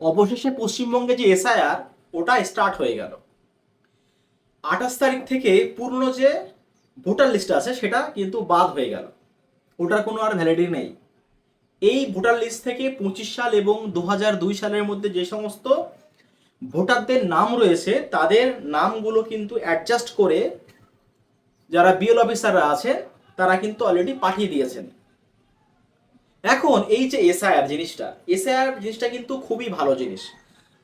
অবশেষে পশ্চিমবঙ্গে যে এসআইআর, ওটা স্টার্ট হয়ে গেল। আঠাশ তারিখ থেকে পূর্ণ যে ভোটার লিস্ট আছে, সেটা কিন্তু বাদ হয়ে গেল। ওটার কোনো আর ভ্যালিডিটি নেই। এই ভোটার লিস্ট থেকে পঁচিশ সাল এবং দু দুই সালের মধ্যে যে সমস্ত ভোটারদের নাম রয়েছে, তাদের নামগুলো কিন্তু অ্যাডজাস্ট করে যারা বিএল অফিসাররা আছে, তারা কিন্তু অলরেডি পাঠিয়ে দিয়েছেন। এখন এই যে এসআইআর জিনিসটা এসআইআর জিনিসটা কিন্তু খুবই ভালো জিনিস।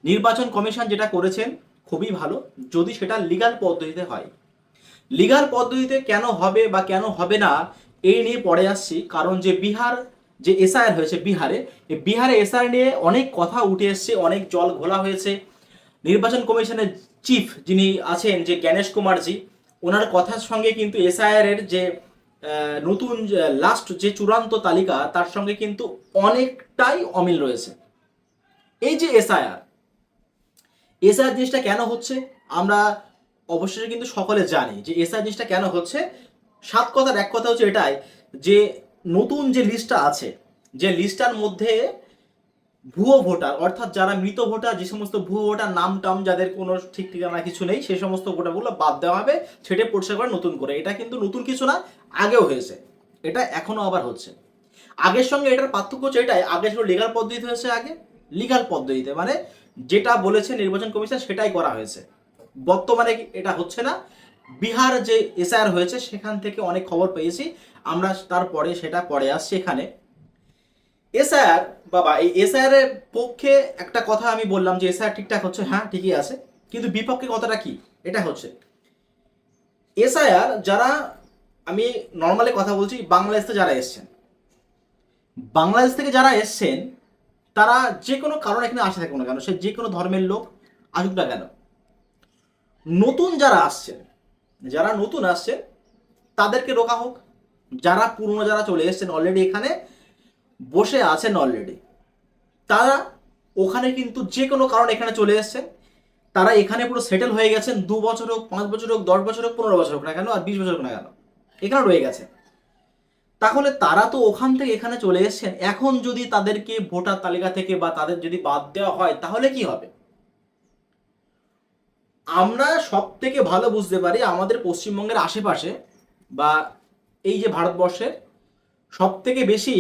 নির্বাচন কমিশন যেটা করেছেন, খুবই ভালো। যদি সেটা লিগাল পদ্ধতিতে হয়। লিগাল পদ্ধতিতে কেন হবে বা কেন হবে না, এই নিয়ে পড়ে আসছি। কারণ যে বিহার, যে এসআইআর হয়েছে বিহারে বিহারে এসআইআর নিয়ে অনেক কথা উঠে এসছে, অনেক জল ঘোলা হয়েছে। নির্বাচন কমিশনের চিফ যিনি আছেন, যে জ্ঞানেশ কুমারজি, ওনার কথার সঙ্গে কিন্তু এসআইআর এর যে নতুন লাস্ট যে চূড়ান্ত তালিকা, তার সঙ্গে কিন্তু অনেকটাই অমিল রয়েছে। এই যে এসআইআর এসআইআর জিনিসটা কেন হচ্ছে? আমরা অবশেষে কিন্তু সকলে জানি যে এসআইআর জিনিসটা কেন হচ্ছে। সাত কথার এক কথা হচ্ছে এটাই যে নতুন যে লিস্টটা আছে, যে লিস্টটার মধ্যে ভুয়ো ভোটার, অর্থাৎ যারা মৃত ভোটার, যে সমস্ত ভুয়ো ভোটার নাম টাম যাদের কোনো ঠিক ঠিকানা কিছু নেই সেই সমস্ত ভোটারগুলো বাদ দেওয়া হবে সেটা পরিষ্কার করে নতুন করে। এটা কিন্তু নতুন কিছু না, আগেও হয়েছে। এটা এখনও আবার হচ্ছে। আগের সঙ্গে এটার পার্থক্য হচ্ছে এটাই, আগে ছিল লিগাল পদ্ধতিতে হয়েছে আগে লিগাল পদ্ধতিতে মানে যেটা বলেছে নির্বাচন কমিশন সেটাই করা হয়েছে। বর্তমানে এটা হচ্ছে না। বিহার যে এসআইআর হয়েছে, সেখান থেকে অনেক খবর পেয়েছি। আমরা তারপরে সেটা পরে আসছি এখানে। এসআইআর, বাবা, এই এসআইআর এর পক্ষে একটা কথা আমি বললাম যে এসআর ঠিকঠাক হচ্ছে হ্যাঁ ঠিকই আছে, কিন্তু বিপক্ষে কথাটা কি? এটা হচ্ছে, এসআইআর যারা, আমি নর্মালি কথা বলছি বাংলাদেশ থেকে যারা এসছেন, বাংলাদেশ থেকে যারা এসছেন, তারা যে কোনো কারণ এখানে আসা থাকুক না কেন? সে যে কোনো ধর্মের লোক আসুক না কেন? নতুন যারা আসছেন, যারা নতুন আসছেন, তাদেরকে রোকা হোক, যারা পুরনো যারা চলে এসছেন অলরেডি এখানে বসে আছেন অলরেডি তারা ওখানে কিন্তু যে কোনো কারণ এখানে চলে এসছেন তারা এখানে পুরো সেটেল হয়ে গেছেন দু বছর হোক, পাঁচ বছর হোক, দশ বছর হোক, পনেরো বছর হোক না কেন, আর বিশ বছর হোক না কেন। এখানে রয়ে গেছে। তাহলে তারা তো ওখান থেকে এখানে চলে এসছেন। এখন যদি তাদেরকে ভোটার তালিকা থেকে বা তাদের যদি বাদ দেওয়া হয়, তাহলে কি হবে? আমরা সব থেকে ভালো বুঝতে পারি আমাদের পশ্চিমবঙ্গের আশেপাশে বা এই যে ভারতবর্ষের সব থেকে বেশি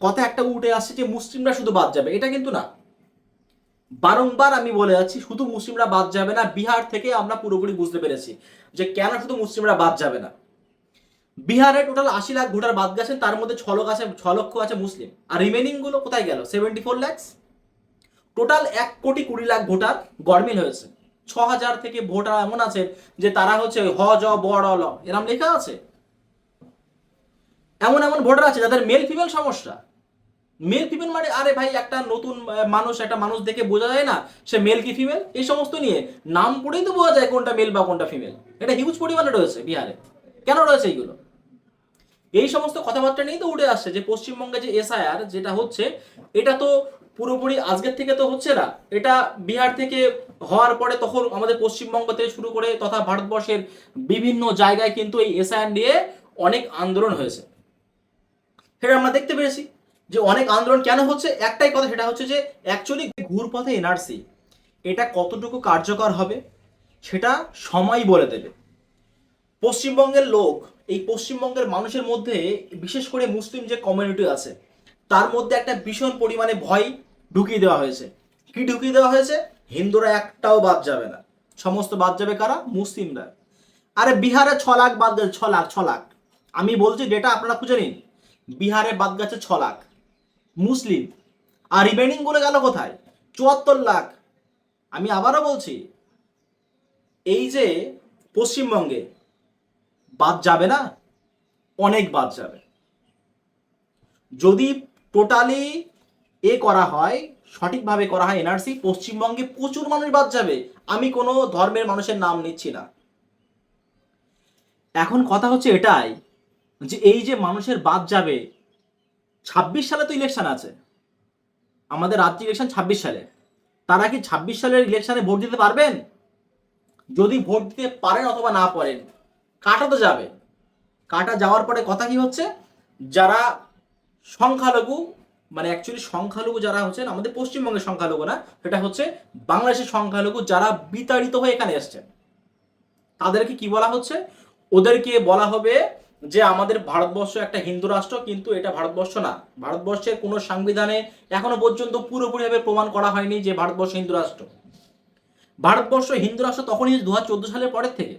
কথা একটা উঠে আসছে যে মুসলিমরা শুধু বাদ যাবে, এটা কিন্তু না। বারংবার আমি বলে যাচ্ছি, শুধু মুসলিমরা বাদ যাবে না, বিহার থেকে আমরা পুরোপুরি বুঝতে পেরেছি যে কেন শুধু মুসলিমরা বাদ যাবে না। বিহারে টোটাল আশি লাখ ভোটার বাদ গেছেন, তার মধ্যে ছ লক্ষ আছে, ছ লক্ষ আছে মুসলিম। আর রিমেনিংগুলো কোথায় গেল? সেভেন্টি ফোর ল্যাক্স টোটাল এক কোটি কুড়ি লাখ ভোটার গরমিল হয়েছে। ছ হাজার থেকে ভোটার এমন আছে যে তারা হচ্ছে হ, জ বড় ল, এরম লেখা আছে। এমন এমন ভোটার আছে যাদের মেল ফিমেল সমস্যা। মেল ফিমেল মানে আরে ভাই, একটা নতুন মানুষ, একটা মানুষ দেখে বোঝা যায় না, সে মেল কি ফিমেল এই সমস্ত নিয়ে নাম পড়েই তো বোঝা যায় কোনটা মেল বা কোনটা ফিমেল এটা হিউজ পরিমাণে রয়েছে বিহারে। কেন রয়েছে এইগুলো? এই সমস্ত কথাবার্তা নিয়েই তো উঠে আসছে যে পশ্চিমবঙ্গে যে এসআইআর যেটা হচ্ছে, এটা তো পুরোপুরি আজকের থেকে তো হচ্ছে না। এটা বিহার থেকে হওয়ার পরে তখন আমাদের পশ্চিমবঙ্গ থেকে শুরু করে তথা ভারতবর্ষের বিভিন্ন জায়গায় কিন্তু এই এসআইআর নিয়ে অনেক আন্দোলন হয়েছে। সেটা আমরা দেখতে পেরেছি যে অনেক আন্দোলন কেন হচ্ছে? একটাই কথা সেটা হচ্ছে যে অ্যাকচুয়ালি ঘুরপথে এনআরসি এটা কতটুকু কার্যকর হবে সেটা সময় বলে দেবে। পশ্চিমবঙ্গের লোক, এই পশ্চিমবঙ্গের মানুষের মধ্যে বিশেষ করে মুসলিম যে কমিউনিটি আছে, তার মধ্যে একটা ভীষণ পরিমাণে ভয় ঢুকিয়ে দেওয়া হয়েছে। কি ঢুকিয়ে দেওয়া হয়েছে? হিন্দুরা একটাও বাদ যাবে না। সমস্ত বাদ যাবে কারা? মুসলিমরা। আরে বিহারে ছ লাখ বাদ ছ লাখ ছ লাখ। আমি বলছি ডেটা আপনারা খুঁজে নিন। বিহারে বাদ গেছে ছ লাখ। মুসলিম। আর রিমেনিংগুলো গেল কোথায়? চুয়াত্তর লাখ। আমি আবারও বলছি, এই যে পশ্চিমবঙ্গে বাদ যাবে না? অনেক বাদ যাবে। যদি টোটালি এ করা হয়, সঠিকভাবে করা হয় এনআরসি, পশ্চিমবঙ্গে প্রচুর মানুষ বাদ যাবে। আমি কোনো ধর্মের মানুষের নাম নিচ্ছি না। এখন কথা হচ্ছে এটাই যে এই যে মানুষের বাদ যাবে, ছাব্বিশ সালে তো ইলেকশন আছে। আমাদের রাজ্য ইলেকশন ছাব্বিশ সালে। তারা কি ছাব্বিশ সালের ইলেকশনে ভোট দিতে পারবেন? যদি ভোট দিতে পারেন অথবা না পারেন, কাটা তো যাবে। কাটা যাওয়ার পরে কথা কি হচ্ছে? যারা সংখ্যালঘু মানে অ্যাকচুয়ালি সংখ্যালঘু যারা হচ্ছেন, আমাদের পশ্চিমবঙ্গের সংখ্যালঘু না, সেটা হচ্ছে বাংলাদেশের সংখ্যালঘু যারা বিতাড়িত হয়ে এখানে এসছেন। তাদেরকে কি বলা হচ্ছে? ওদেরকে বলা হবে যে আমাদের ভারতবর্ষ একটা হিন্দু রাষ্ট্র, কিন্তু এটা ভারতবর্ষ না। ভারতবর্ষের কোনো সংবিধানে এখনও পর্যন্ত পুরোপুরিভাবে প্রমাণ করা হয়নি যে ভারতবর্ষ হিন্দু রাষ্ট্র। ভারতবর্ষ হিন্দু রাষ্ট্র তখনই দু হাজার চোদ্দ সালের পরের থেকে।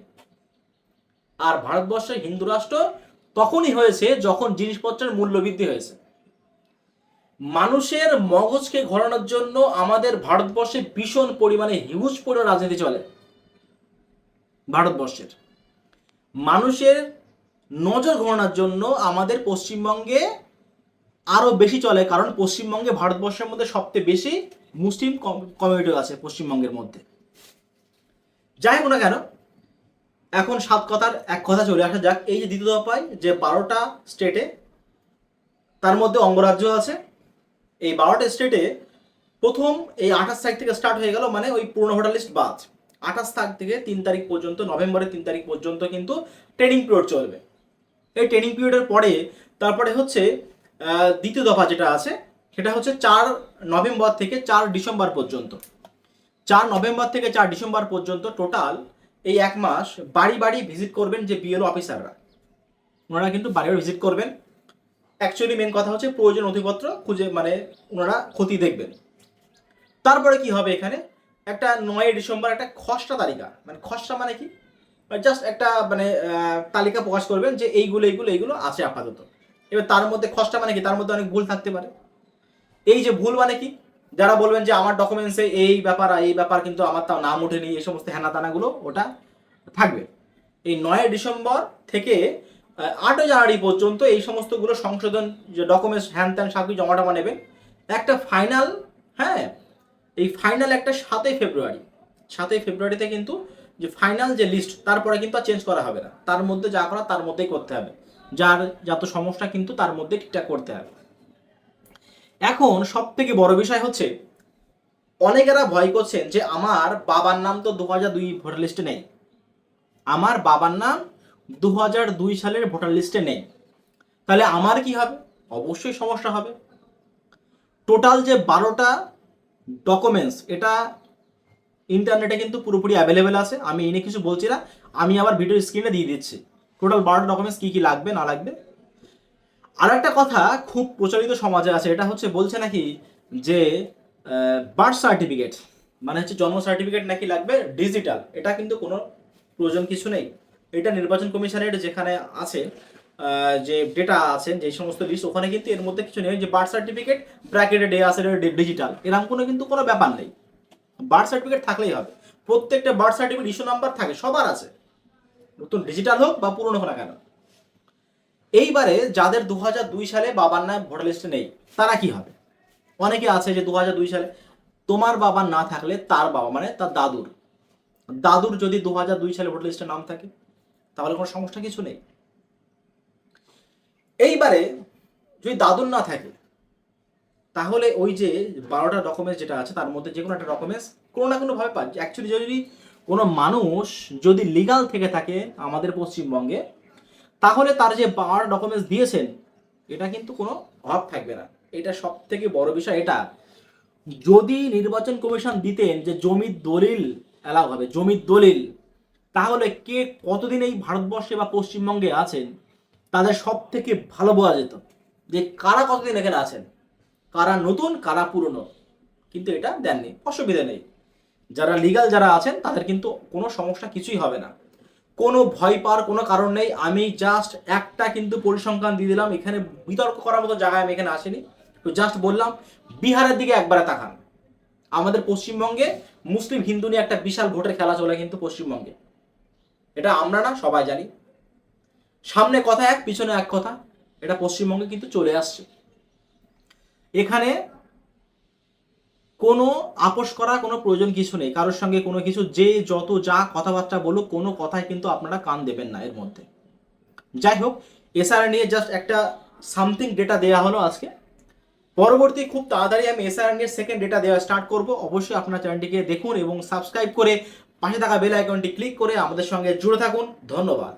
আর ভারতবর্ষ হিন্দু রাষ্ট্র তখনই হয়েছে যখন জিনিসপত্রের মূল্য বৃদ্ধি হয়েছে। মানুষের মগজকে ঘোরানোর জন্য আমাদের ভারতবর্ষে ভীষণ পরিমাণে হিউজ পরিমাণ রাজনীতি চলে। ভারতবর্ষের। মানুষের নজর ঘোরানোর জন্য আমাদের পশ্চিমবঙ্গে আরও বেশি চলে, কারণ পশ্চিমবঙ্গে ভারতবর্ষের মধ্যে সবচেয়ে বেশি মুসলিম কমিউনিটি আছে পশ্চিমবঙ্গের মধ্যে। যাই হোক না কেন, এখন সাত কথার এক কথা চলে আসা যাক। এই যে দ্বিতীয় দফায় যে বারোটা স্টেটে তার মধ্যে অঙ্গরাজ্য আছে। এই বারোটা স্টেটে প্রথম এই আঠাশ তারিখ থেকে স্টার্ট হয়ে গেল মানে ওই পুরনো ভোটার লিস্ট বাদ। আঠাশ তারিখ থেকে তিন তারিখ পর্যন্ত, নভেম্বরের তিন তারিখ পর্যন্ত কিন্তু ট্রেনিং পিরিয়ড চলবে। এই ট্রেনিং পিরিয়ডের পরে তারপরে হচ্ছে দ্বিতীয় দফা যেটা আছে, সেটা হচ্ছে চার নভেম্বর থেকে চার ডিসেম্বর পর্যন্ত। চার নভেম্বর থেকে চার ডিসেম্বর পর্যন্ত টোটাল এই এক মাস বাড়ি বাড়ি ভিজিট করবেন যে বিএলও অফিসাররা ওনারা কিন্তু বাড়ি বাড়ি ভিজিট করবেন। অ্যাকচুয়ালি মেন কথা হচ্ছে প্রয়োজন নথিপত্র খুঁজে মানে ওনারা ক্ষতি দেখবেন। তারপরে কি হবে এখানে? একটা নয় ডিসেম্বর একটা খসড়া তালিকা। মানে খসড়া মানে কি? জাস্ট একটা মানে তালিকা প্রকাশ করবেন যে এইগুলো এইগুলো এইগুলো আছে আপাতত। এবার তার মধ্যে খসড়া মানে কি? তার মধ্যে অনেক ভুল থাকতে পারে। এই যে ভুল মানে কি? যারা বলবেন যে আমার ডকুমেন্টসে এই ব্যাপার এই ব্যাপার কিন্তু আমার তাও নাম ওঠেনি, এই সমস্ত হেনা তানাগুলো ওটা থাকবে। এই নয় ডিসেম্বর থেকে আটই জানুয়ারি পর্যন্ত এই সমস্তগুলো সংশোধন, যে ডকুমেন্টস হ্যান ত্যান সব কিছু জমা টমা নেবেন একটা ফাইনাল হ্যাঁ এই ফাইনাল একটা সাতই ফেব্রুয়ারি। সাতই ফেব্রুয়ারিতে কিন্তু যে ফাইনাল যে লিস্ট তারপরে কিন্তু আর চেঞ্জ করা হবে না। তার মধ্যে যা করা তার মধ্যেই করতে হবে। যার যত সমস্যা কিন্তু তার মধ্যে ঠিকঠাক করতে হবে। এখন সব থেকে বড় বিষয় হচ্ছে, অনেকেরা ভয় করছেন যে আমার বাবার নাম তো দু হাজার দুই ভোটার লিস্টে নেই। আমার বাবার নাম দু হাজার দুই সালের ভোটার লিস্টে নেই। তাহলে আমার কি হবে? অবশ্যই সমস্যা হবে। টোটাল যে বারোটা ডকুমেন্টস এটা ইন্টারনেটে কিন্তু পুরোপুরি অ্যাভেলেবেল আছে। আমি এনে কিছু বলছি না। আমি আবার ভিডিও স্ক্রিনে দিয়ে দিচ্ছি। টোটাল বারোটা ডকুমেন্টস কী কী লাগবে, না লাগবে? আর একটা কথা খুব প্রচলিত সমাজে আছে, এটা হচ্ছে বলছে নাকি যে বার্থ সার্টিফিকেট মানে হচ্ছে জন্ম সার্টিফিকেট নাকি লাগবে ডিজিটাল এটা কিন্তু কোনো প্রয়োজন কিছু নেই। এটা নির্বাচন কমিশনের যেখানে আছে যে ডেটা আছে, যে সমস্ত লিস্ট ওখানে কিন্তু এর মধ্যে কিছু নেই যে বার্থ সার্টিফিকেট ব্র্যাকেটে ডে আছে ডিজিটাল এরকম কোনো কিন্তু কোনো ব্যাপার নেই। বার্থ সার্টিফিকেট থাকলেই হবে। প্রত্যেকটা বার্থ সার্টিফিকেট ইস্যু নাম্বার থাকে, সবার আছে। নতুন ডিজিটাল হোক বা পুরনো হোক না কেন। এইবারে যাদের দু সালে বাবার নাম ভোটার লিস্টে নেই, তারা কি হবে? অনেকে আছে যে দু সালে তোমার বাবার না থাকলে তার বাবা মানে তার দাদুর। দাদুর যদি দু সালে ভোটার লিস্টে নাম থাকে, তাহলে কোনো সমস্যা কিছু নেই। এইবারে যদি দাদুর না থাকে তাহলে ওই যে বারোটা ডকুমেন্টস যেটা আছে, তার মধ্যে যে কোনো একটা ডকুমেন্টস কোনো না কোনোভাবে পাচ্ছে অ্যাকচুয়ালি যদি কোনো মানুষ যদি লিগাল থেকে থাকে আমাদের পশ্চিমবঙ্গে, তাহলে তার যে বারোটা ডকুমেন্টস দিয়েছেন, এটা কিন্তু কোনো অভাব থাকবে না। এটা সব থেকে বড় বিষয় এটা। যদি নির্বাচন কমিশন দিতেন যে জমির দলিল অ্যালাউ হবে, জমির দলিল, তাহলে কে কতদিন এই ভারতবর্ষে বা পশ্চিমবঙ্গে আছেন, তাদের সব থেকে ভালো বোঝা যেত যে কারা কতদিন এখানে আছেন। কারা নতুন, কারা পুরনো। কিন্তু এটা দেননি, অসুবিধা নেই। যারা লিগাল যারা আছেন, তাদের কিন্তু কোনো সমস্যা কিছুই হবে না। কোনো ভয় পাওয়ার কোনো কারণ নেই। আমি জাস্ট একটা কিন্তু পরিসংখ্যান দিয়ে দিলাম। এখানে বিতর্ক করার মতো জায়গায় আমি এখানে আসিনি। তো জাস্ট বললাম, বিহারের দিকে একবারে তাকান। আমাদের পশ্চিমবঙ্গে মুসলিম, হিন্দু নিয়ে একটা বিশাল ভোটের খেলা চলে কিন্তু পশ্চিমবঙ্গে। এটা আমরা না, সবাই জানি। সামনে কথা এক, পিছনে এক কথা। এটা পশ্চিমবঙ্গে কিন্তু চলে আসছে। এখানে কোনো আপোষ করার কোনো প্রয়োজন কিছু নেই। কারোর সঙ্গে কোনো কিছু, যে যত যা কথাবার্তা বলুক, কোনো কথায় কিন্তু আপনারা কান দেবেন না এর মধ্যে। যাই হোক এসআর নিয়ে জাস্ট একটা সামথিং ডেটা দেওয়া হলো আজকে। পরবর্তী খুব তাড়াতাড়ি আমি এসআর নিয়ে সেকেন্ড ডেটা দেওয়া স্টার্ট করব। অবশ্যই আপনার চ্যানেলটিকে দেখুন এবং সাবস্ক্রাইব করে পাশে থাকা বেল আইকনটি ক্লিক করে আমাদের সঙ্গে জুড়ে থাকুন। ধন্যবাদ।